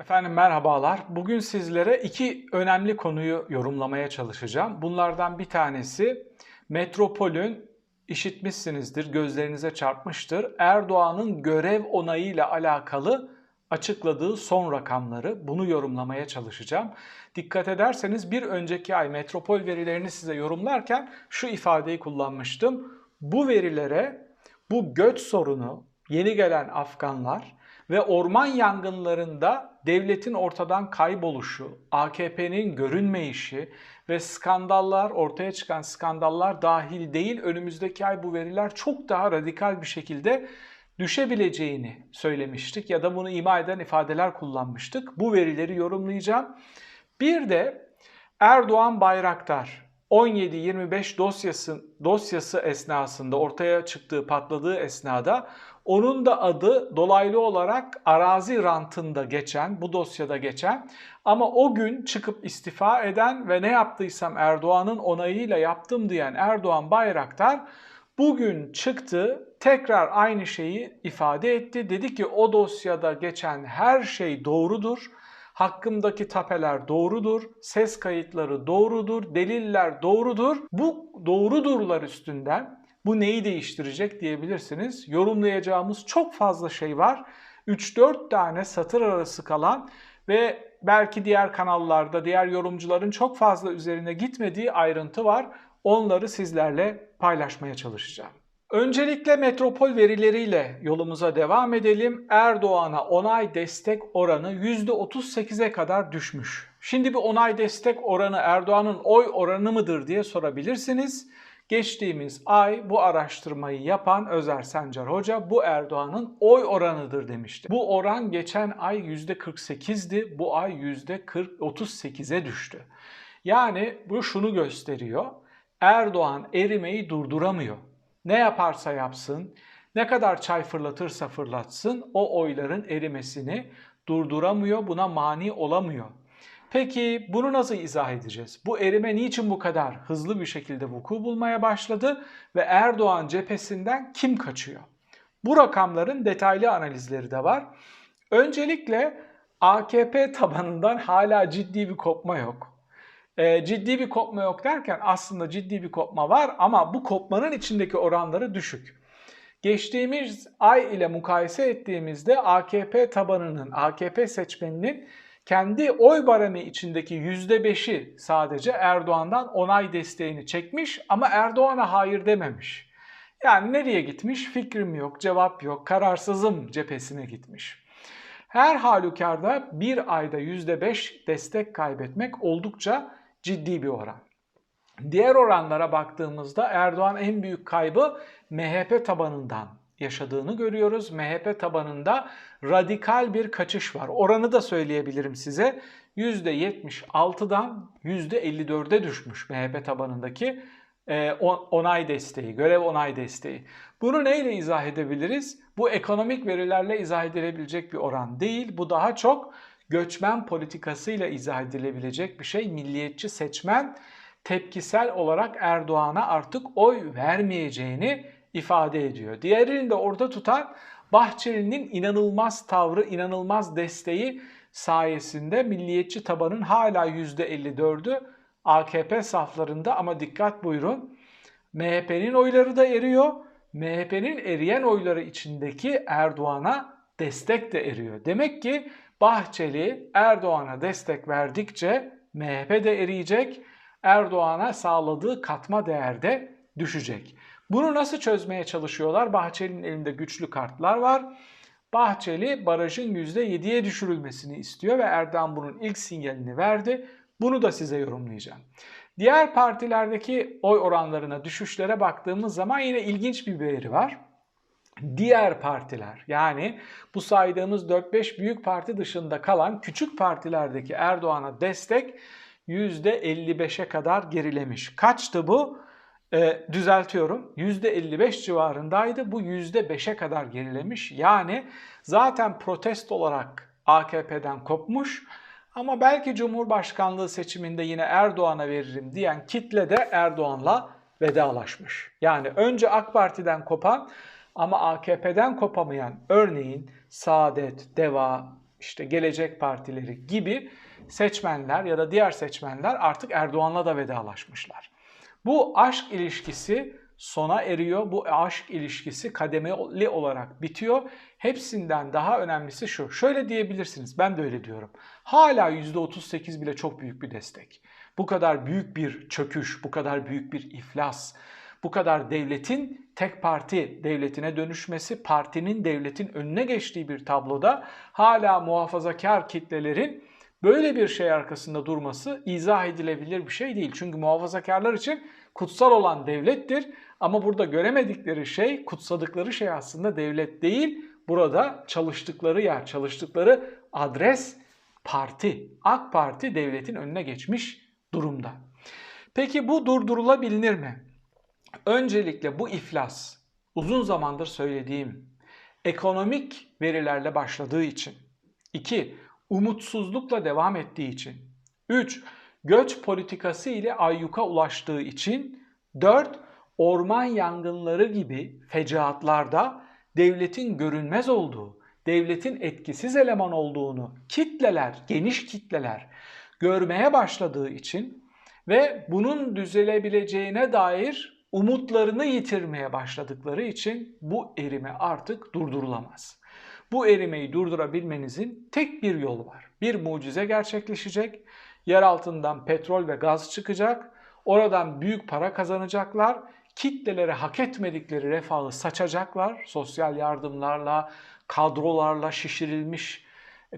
Efendim merhabalar. Bugün sizlere iki önemli konuyu yorumlamaya çalışacağım. Bunlardan bir tanesi Metropol'ün işitmişsinizdir, gözlerinize çarpmıştır. Erdoğan'ın görev onayıyla alakalı açıkladığı son rakamları bunu yorumlamaya çalışacağım. Dikkat ederseniz bir önceki ay Metropol verilerini size yorumlarken şu ifadeyi kullanmıştım. Bu verilere bu göç sorunu, yeni gelen Afganlar ve orman yangınlarında devletin ortadan kayboluşu, AKP'nin görünmeyişi ve skandallar, ortaya çıkan skandallar dahil değil önümüzdeki ay bu veriler çok daha radikal bir şekilde düşebileceğini söylemiştik ya da bunu ima eden ifadeler kullanmıştık. Bu verileri yorumlayacağım. Bir de Erdoğan Bayraktar 17-25 dosyası, dosyası esnasında ortaya çıktığı patladığı esnada onun da adı dolaylı olarak arazi rantında geçen, bu dosyada geçen ama o gün çıkıp istifa eden ve ne yaptıysam Erdoğan'ın onayıyla yaptım diyen Erdoğan Bayraktar bugün çıktı tekrar aynı şeyi ifade etti. Dedi ki o dosyada geçen her şey doğrudur. Hakkımdaki tapeler doğrudur, ses kayıtları doğrudur, deliller doğrudur. Bu doğrudurlar üstünden bu neyi değiştirecek diyebilirsiniz. Yorumlayacağımız çok fazla şey var. 3-4 tane satır arası kalan ve belki diğer kanallarda diğer yorumcuların çok fazla üzerine gitmediği ayrıntı var. Onları sizlerle paylaşmaya çalışacağım. Öncelikle metropol verileriyle yolumuza devam edelim. Erdoğan'a onay destek oranı %38'e kadar düşmüş. Şimdi bir onay destek oranı Erdoğan'ın oy oranı mıdır diye sorabilirsiniz. Geçtiğimiz ay bu araştırmayı yapan Özer Sencer Hoca bu Erdoğan'ın oy oranıdır demişti. Bu oran geçen ay %48'di, bu ay %38'e düştü. Yani bu şunu gösteriyor. Erdoğan erimeyi durduramıyor. Ne yaparsa yapsın, ne kadar çay fırlatırsa fırlatsın o oyların erimesini durduramıyor, buna mani olamıyor. Peki bunu nasıl izah edeceğiz? Bu erime niçin bu kadar hızlı bir şekilde vuku bulmaya başladı ve Erdoğan cephesinden kim kaçıyor? Bu rakamların detaylı analizleri de var. Öncelikle AKP tabanından hala ciddi bir kopma yok. E, ciddi bir kopma yok derken aslında ciddi bir kopma var ama bu kopmanın içindeki oranları düşük. Geçtiğimiz ay ile mukayese ettiğimizde AKP tabanının, AKP seçmeninin kendi oy baremi içindeki %5'i sadece Erdoğan'dan onay desteğini çekmiş ama Erdoğan'a hayır dememiş. Yani nereye gitmiş? Fikrim yok, cevap yok, kararsızım cephesine gitmiş. Her halükarda bir ayda %5 destek kaybetmek oldukça ciddi bir oran. Diğer oranlara baktığımızda Erdoğan en büyük kaybı MHP tabanından yaşadığını görüyoruz. MHP tabanında radikal bir kaçış var. Oranı da söyleyebilirim size. %76'dan %54'e düşmüş MHP tabanındaki e, onay desteği, görev onay desteği. Bunu neyle izah edebiliriz? Bu ekonomik verilerle izah edilebilecek bir oran değil. Bu daha çok göçmen politikasıyla izah edilebilecek bir şey. Milliyetçi seçmen tepkisel olarak Erdoğan'a artık oy vermeyeceğini ifade ediyor. Diğerini de orada tutan Bahçeli'nin inanılmaz tavrı, inanılmaz desteği sayesinde milliyetçi tabanın hala %54'ü AKP saflarında ama dikkat buyurun MHP'nin oyları da eriyor. MHP'nin eriyen oyları içindeki Erdoğan'a destek de eriyor. Demek ki Bahçeli Erdoğan'a destek verdikçe MHP de eriyecek. Erdoğan'a sağladığı katma değer de düşecek. Bunu nasıl çözmeye çalışıyorlar? Bahçeli'nin elinde güçlü kartlar var. Bahçeli barajın %7'ye düşürülmesini istiyor ve Erdoğan bunun ilk sinyalini verdi. Bunu da size yorumlayacağım. Diğer partilerdeki oy oranlarına, düşüşlere baktığımız zaman yine ilginç bir veri var. Diğer partiler yani bu saydığımız 4-5 büyük parti dışında kalan küçük partilerdeki Erdoğan'a destek %55'e kadar gerilemiş. Kaçtı bu? E, düzeltiyorum %55 civarındaydı. Bu %5'e kadar gerilemiş. Yani zaten protest olarak AKP'den kopmuş. Ama belki Cumhurbaşkanlığı seçiminde yine Erdoğan'a veririm diyen kitle de Erdoğan'la vedalaşmış. Yani önce AK Parti'den kopan ama AKP'den kopamayan örneğin Saadet, Deva, işte Gelecek Partileri gibi seçmenler ya da diğer seçmenler artık Erdoğan'la da vedalaşmışlar. Bu aşk ilişkisi sona eriyor. Bu aşk ilişkisi kademeli olarak bitiyor. Hepsinden daha önemlisi şu. Şöyle diyebilirsiniz. Ben de öyle diyorum. Hala %38 bile çok büyük bir destek. Bu kadar büyük bir çöküş, bu kadar büyük bir iflas, bu kadar devletin tek parti devletine dönüşmesi, partinin devletin önüne geçtiği bir tabloda hala muhafazakar kitlelerin böyle bir şey arkasında durması izah edilebilir bir şey değil. Çünkü muhafazakarlar için kutsal olan devlettir ama burada göremedikleri şey, kutsadıkları şey aslında devlet değil. Burada çalıştıkları yer, çalıştıkları adres parti. AK Parti devletin önüne geçmiş durumda. Peki bu durdurulabilir mi? Öncelikle bu iflas uzun zamandır söylediğim ekonomik verilerle başladığı için. 2. Umutsuzlukla devam ettiği için. 3. Göç politikası ile ayyuka ulaştığı için. 4. Orman yangınları gibi fecaatlarda devletin görünmez olduğu, devletin etkisiz eleman olduğunu kitleler, geniş kitleler görmeye başladığı için ve bunun düzelebileceğine dair umutlarını yitirmeye başladıkları için bu erime artık durdurulamaz. Bu erimeyi durdurabilmenizin tek bir yolu var. Bir mucize gerçekleşecek. Yer altından petrol ve gaz çıkacak. Oradan büyük para kazanacaklar. Kitlelere hak etmedikleri refahı saçacaklar. Sosyal yardımlarla, kadrolarla şişirilmiş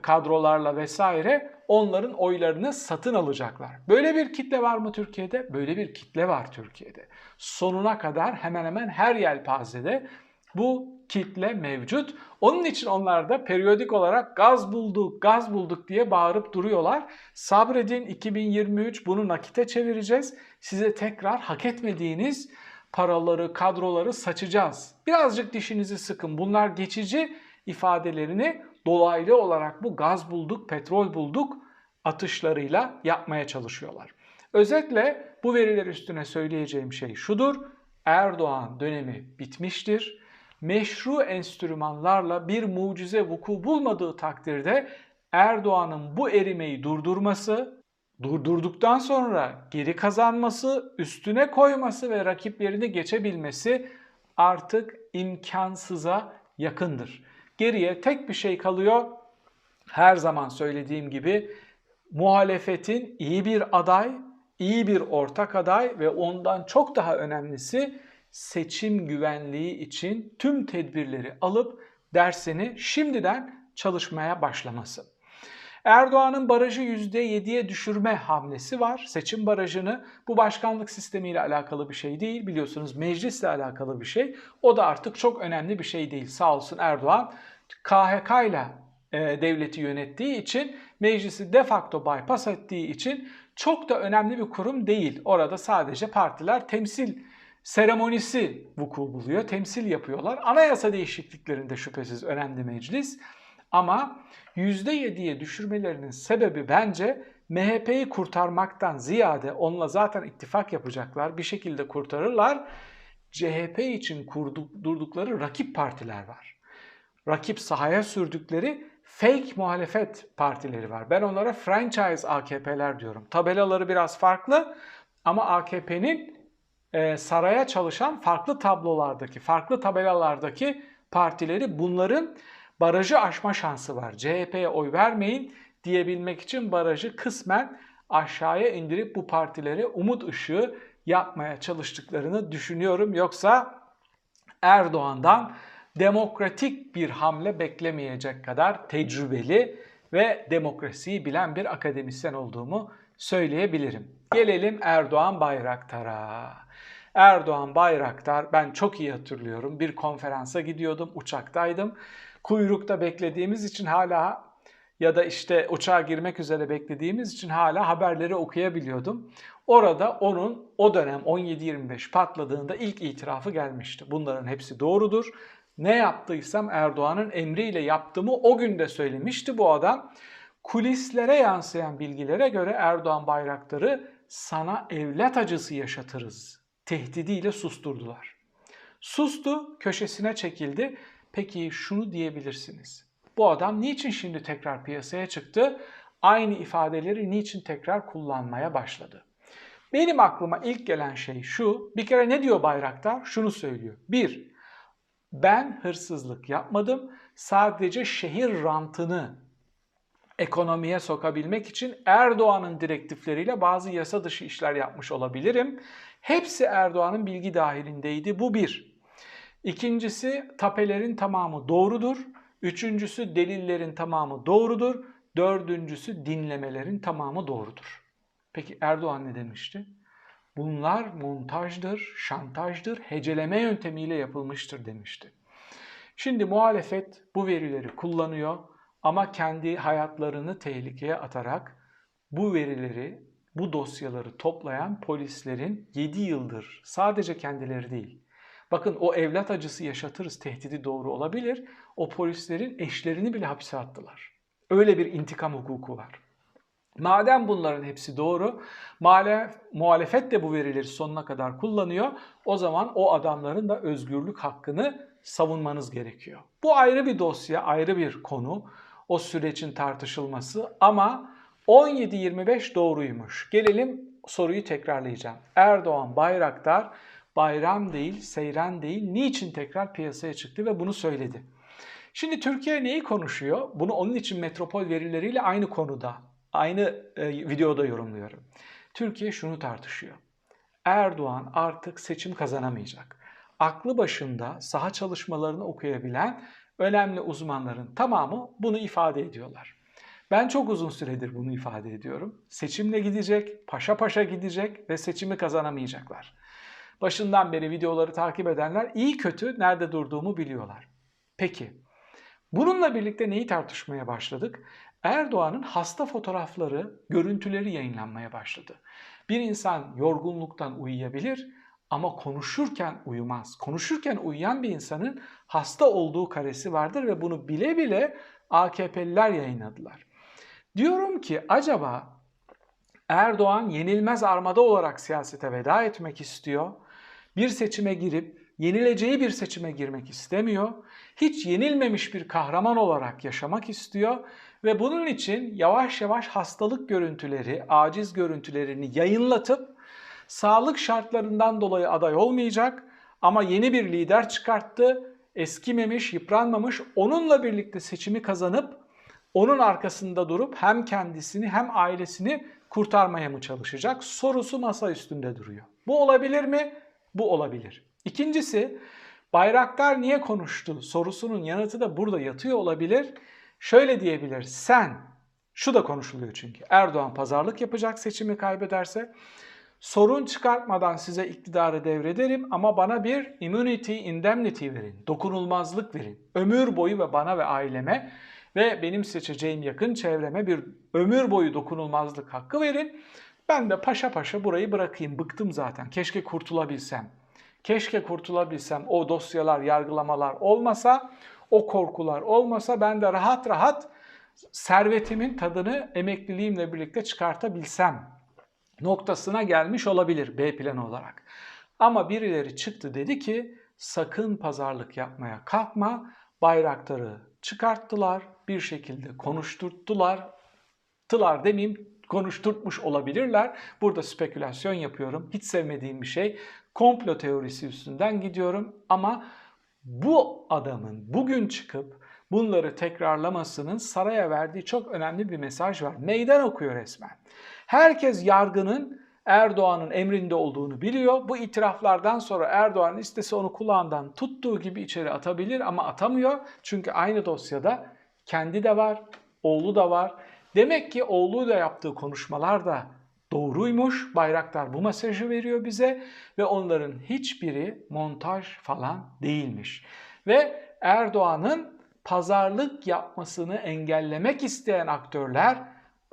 kadrolarla vesaire onların oylarını satın alacaklar. Böyle bir kitle var mı Türkiye'de? Böyle bir kitle var Türkiye'de. Sonuna kadar hemen hemen her yelpazede bu kitle mevcut. Onun için onlar da periyodik olarak gaz bulduk, gaz bulduk diye bağırıp duruyorlar. Sabredin 2023 bunu nakite çevireceğiz. Size tekrar hak etmediğiniz paraları, kadroları saçacağız. Birazcık dişinizi sıkın. Bunlar geçici ifadelerini dolaylı olarak bu gaz bulduk, petrol bulduk atışlarıyla yapmaya çalışıyorlar. Özetle bu veriler üstüne söyleyeceğim şey şudur. Erdoğan dönemi bitmiştir. Meşru enstrümanlarla bir mucize vuku bulmadığı takdirde Erdoğan'ın bu erimeyi durdurması, durdurduktan sonra geri kazanması, üstüne koyması ve rakiplerini geçebilmesi artık imkansıza yakındır. Geriye tek bir şey kalıyor. Her zaman söylediğim gibi muhalefetin iyi bir aday, iyi bir ortak aday ve ondan çok daha önemlisi seçim güvenliği için tüm tedbirleri alıp dersini şimdiden çalışmaya başlaması. Erdoğan'ın barajı %7'ye düşürme hamlesi var. Seçim barajını bu başkanlık sistemiyle alakalı bir şey değil. Biliyorsunuz meclisle alakalı bir şey. O da artık çok önemli bir şey değil. Sağ olsun Erdoğan KHK ile e, devleti yönettiği için meclisi de facto bypass ettiği için çok da önemli bir kurum değil. Orada sadece partiler temsil seremonisi vuku buluyor, temsil yapıyorlar. Anayasa değişikliklerinde şüphesiz önemli meclis. Ama %7'ye düşürmelerinin sebebi bence MHP'yi kurtarmaktan ziyade onunla zaten ittifak yapacaklar, bir şekilde kurtarırlar. CHP için kurdukları rakip partiler var. Rakip sahaya sürdükleri fake muhalefet partileri var. Ben onlara franchise AKP'ler diyorum. Tabelaları biraz farklı ama AKP'nin e, saraya çalışan farklı tablolardaki, farklı tabelalardaki partileri bunların barajı aşma şansı var. CHP'ye oy vermeyin diyebilmek için barajı kısmen aşağıya indirip bu partilere umut ışığı yapmaya çalıştıklarını düşünüyorum. Yoksa Erdoğan'dan demokratik bir hamle beklemeyecek kadar tecrübeli ve demokrasiyi bilen bir akademisyen olduğumu söyleyebilirim. Gelelim Erdoğan Bayraktar'a. Erdoğan Bayraktar ben çok iyi hatırlıyorum. Bir konferansa gidiyordum, uçaktaydım. Kuyrukta beklediğimiz için hala ya da işte uçağa girmek üzere beklediğimiz için hala haberleri okuyabiliyordum. Orada onun o dönem 17-25 patladığında ilk itirafı gelmişti. Bunların hepsi doğrudur. Ne yaptıysam Erdoğan'ın emriyle yaptığımı o gün de söylemişti bu adam. Kulislere yansıyan bilgilere göre Erdoğan Bayraktar'ı sana evlat acısı yaşatırız tehdidiyle susturdular. Sustu, köşesine çekildi. Peki şunu diyebilirsiniz. Bu adam niçin şimdi tekrar piyasaya çıktı? Aynı ifadeleri niçin tekrar kullanmaya başladı? Benim aklıma ilk gelen şey şu. Bir kere ne diyor Bayraktar? Şunu söylüyor. Bir, ben hırsızlık yapmadım. Sadece şehir rantını ekonomiye sokabilmek için Erdoğan'ın direktifleriyle bazı yasa dışı işler yapmış olabilirim. Hepsi Erdoğan'ın bilgi dahilindeydi. Bu bir. İkincisi tapelerin tamamı doğrudur. Üçüncüsü delillerin tamamı doğrudur. Dördüncüsü dinlemelerin tamamı doğrudur. Peki Erdoğan ne demişti? Bunlar montajdır, şantajdır, heceleme yöntemiyle yapılmıştır demişti. Şimdi muhalefet bu verileri kullanıyor ama kendi hayatlarını tehlikeye atarak bu verileri, bu dosyaları toplayan polislerin 7 yıldır sadece kendileri değil. Bakın o evlat acısı yaşatırız tehdidi doğru olabilir. O polislerin eşlerini bile hapse attılar. Öyle bir intikam hukuku var. Madem bunların hepsi doğru, muhalefet de bu verileri sonuna kadar kullanıyor. O zaman o adamların da özgürlük hakkını savunmanız gerekiyor. Bu ayrı bir dosya, ayrı bir konu. O sürecin tartışılması ama 17-25 doğruymuş. Gelelim soruyu tekrarlayacağım. Erdoğan Bayraktar bayram değil, seyran değil, niçin tekrar piyasaya çıktı ve bunu söyledi. Şimdi Türkiye neyi konuşuyor? Bunu onun için metropol verileriyle aynı konuda, aynı e, videoda yorumluyorum. Türkiye şunu tartışıyor. Erdoğan artık seçim kazanamayacak. Aklı başında saha çalışmalarını okuyabilen önemli uzmanların tamamı bunu ifade ediyorlar. Ben çok uzun süredir bunu ifade ediyorum. Seçimle gidecek, paşa paşa gidecek ve seçimi kazanamayacaklar. Başından beri videoları takip edenler iyi kötü nerede durduğumu biliyorlar. Peki, bununla birlikte neyi tartışmaya başladık? Erdoğan'ın hasta fotoğrafları, görüntüleri yayınlanmaya başladı. Bir insan yorgunluktan uyuyabilir ama konuşurken uyumaz. Konuşurken uyuyan bir insanın hasta olduğu karesi vardır ve bunu bile bile AKP'liler yayınladılar. Diyorum ki acaba Erdoğan yenilmez armada olarak siyasete veda etmek istiyor. Bir seçime girip yenileceği bir seçime girmek istemiyor. Hiç yenilmemiş bir kahraman olarak yaşamak istiyor ve bunun için yavaş yavaş hastalık görüntüleri, aciz görüntülerini yayınlatıp sağlık şartlarından dolayı aday olmayacak ama yeni bir lider çıkarttı. Eskimemiş, yıpranmamış, onunla birlikte seçimi kazanıp onun arkasında durup hem kendisini hem ailesini kurtarmaya mı çalışacak? Sorusu masa üstünde duruyor. Bu olabilir mi? Bu olabilir. İkincisi Bayraktar niye konuştu sorusunun yanıtı da burada yatıyor olabilir. Şöyle diyebilir. Sen şu da konuşuluyor çünkü. Erdoğan pazarlık yapacak seçimi kaybederse. Sorun çıkartmadan size iktidarı devrederim ama bana bir immunity indemnity verin. Dokunulmazlık verin. Ömür boyu ve bana ve aileme ve benim seçeceğim yakın çevreme bir ömür boyu dokunulmazlık hakkı verin. Ben de paşa paşa burayı bırakayım. Bıktım zaten. Keşke kurtulabilsem. Keşke kurtulabilsem. O dosyalar, yargılamalar olmasa, o korkular olmasa ben de rahat rahat servetimin tadını emekliliğimle birlikte çıkartabilsem noktasına gelmiş olabilir B planı olarak. Ama birileri çıktı dedi ki sakın pazarlık yapmaya kalkma. Bayraktarı çıkarttılar, bir şekilde konuşturttular. Tılar demeyeyim, konuşturtmuş olabilirler. Burada spekülasyon yapıyorum. Hiç sevmediğim bir şey. Komplo teorisi üstünden gidiyorum ama bu adamın bugün çıkıp bunları tekrarlamasının saraya verdiği çok önemli bir mesaj var. Meydan okuyor resmen. Herkes yargının Erdoğan'ın emrinde olduğunu biliyor. Bu itiraflardan sonra Erdoğan istese onu kulağından tuttuğu gibi içeri atabilir ama atamıyor. Çünkü aynı dosyada kendi de var, oğlu da var. Demek ki oğluyla yaptığı konuşmalar da doğruymuş. Bayraktar bu mesajı veriyor bize ve onların hiçbiri montaj falan değilmiş. Ve Erdoğan'ın pazarlık yapmasını engellemek isteyen aktörler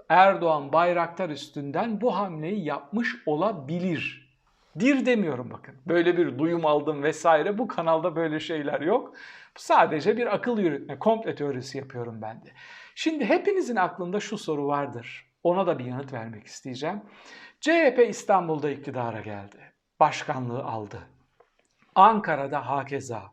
Erdoğan Bayraktar üstünden bu hamleyi yapmış olabilir. Bir demiyorum bakın. Böyle bir duyum aldım vesaire. Bu kanalda böyle şeyler yok. Sadece bir akıl yürütme, komple teorisi yapıyorum ben de. Şimdi hepinizin aklında şu soru vardır. Ona da bir yanıt vermek isteyeceğim. CHP İstanbul'da iktidara geldi. Başkanlığı aldı. Ankara'da hakeza.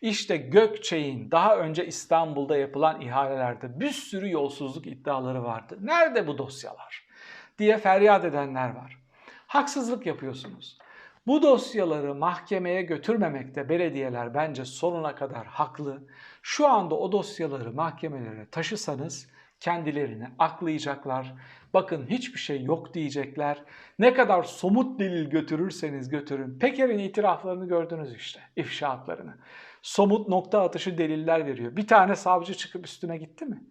İşte Gökçe'nin daha önce İstanbul'da yapılan ihalelerde bir sürü yolsuzluk iddiaları vardı. Nerede bu dosyalar? diye feryat edenler var. Haksızlık yapıyorsunuz. Bu dosyaları mahkemeye götürmemekte belediyeler bence sonuna kadar haklı. Şu anda o dosyaları mahkemelere taşısanız kendilerini aklayacaklar. Bakın hiçbir şey yok diyecekler. Ne kadar somut delil götürürseniz götürün. Peker'in itiraflarını gördünüz işte, ifşaatlarını. Somut nokta atışı deliller veriyor. Bir tane savcı çıkıp üstüne gitti mi?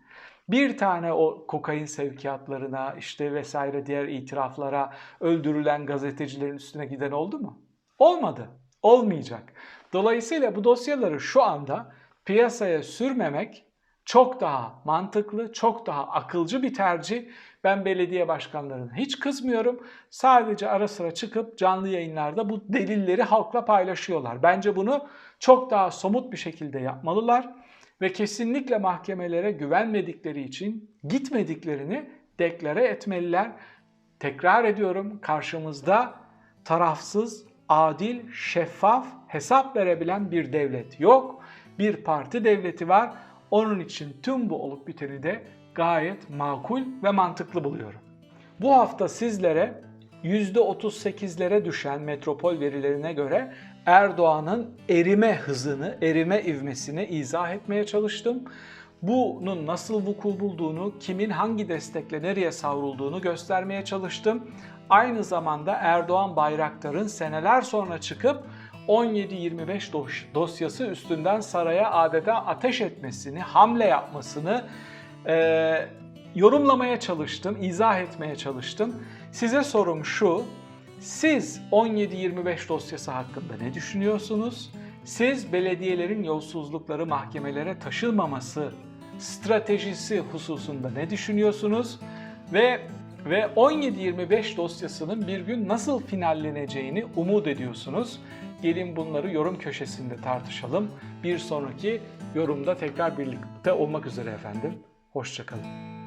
Bir tane o kokain sevkiyatlarına işte vesaire diğer itiraflara öldürülen gazetecilerin üstüne giden oldu mu? Olmadı. Olmayacak. Dolayısıyla bu dosyaları şu anda piyasaya sürmemek çok daha mantıklı, çok daha akılcı bir tercih. Ben belediye başkanlarına hiç kızmıyorum. Sadece ara sıra çıkıp canlı yayınlarda bu delilleri halkla paylaşıyorlar. Bence bunu çok daha somut bir şekilde yapmalılar ve kesinlikle mahkemelere güvenmedikleri için gitmediklerini deklare etmeliler. Tekrar ediyorum karşımızda tarafsız, adil, şeffaf, hesap verebilen bir devlet yok. Bir parti devleti var. Onun için tüm bu olup biteni de gayet makul ve mantıklı buluyorum. Bu hafta sizlere %38'lere düşen metropol verilerine göre Erdoğan'ın erime hızını, erime ivmesini izah etmeye çalıştım. Bunun nasıl vuku bulduğunu, kimin hangi destekle nereye savrulduğunu göstermeye çalıştım. Aynı zamanda Erdoğan Bayraktar'ın seneler sonra çıkıp 17-25 dos- dosyası üstünden saraya adeta ateş etmesini, hamle yapmasını e, yorumlamaya çalıştım, izah etmeye çalıştım. Size sorum şu, siz 17-25 dosyası hakkında ne düşünüyorsunuz? Siz belediyelerin yolsuzlukları mahkemelere taşınmaması stratejisi hususunda ne düşünüyorsunuz? Ve ve 17-25 dosyasının bir gün nasıl finalleneceğini umut ediyorsunuz. Gelin bunları yorum köşesinde tartışalım. Bir sonraki yorumda tekrar birlikte olmak üzere efendim. Hoşçakalın.